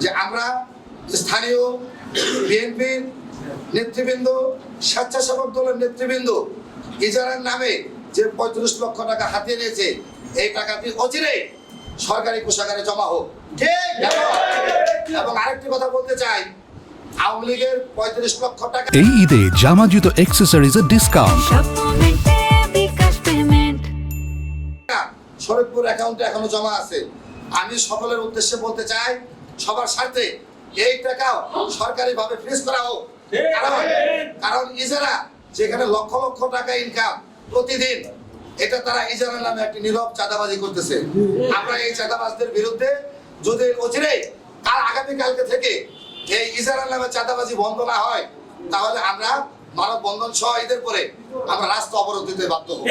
যে আমরা স্থানীয় বিএনপির নেতৃবৃন্দ স্বেচ্ছাসেবক দলের নেতৃবৃন্দ ইজারার নামে যে পঁয়ত্রিশ লক্ষ টাকা হাতিয়ে নিয়েছে এই টাকাটি অচিরে সরকারি কোষাগারে জমা হোক। এবং- এবং আরেকটি কথা বলতে চাই আওয়ামী লীগের পঁয়ত্রিশ লক্ষ টাকা এই ঈদে জামা জুতো অ্যাক্সেসরিজের ডিসকাউন্ট পেমেন্ট অ্যাকাউন্টে এখনও জমা আছে। আমি সকলের উদ্দেশ্যে বলতে চাই সবার স্বার্থে এই টাকাও সরকারি ভাবে ফ্রিজ করা হোক। কারণ কারণ ইজারা যেখানে লক্ষ লক্ষ টাকা ইনকাম প্রতিদিন এটা তারা ইজারার নামে একটি নীরব চাঁদাবাজি করতেছে। আমরা এই চাঁদাবাজদের বিরুদ্ধে যদি অচিরে কাল আগামী কালকে থেকে এই ইজারার নামে চাঁদাবাজি বন্ধ না হয় তাহলে আমরা মানব বন্ধন সহ ঈদের পরে আমরা রাস্তা অবরোধ দিতে বাধ্য হব।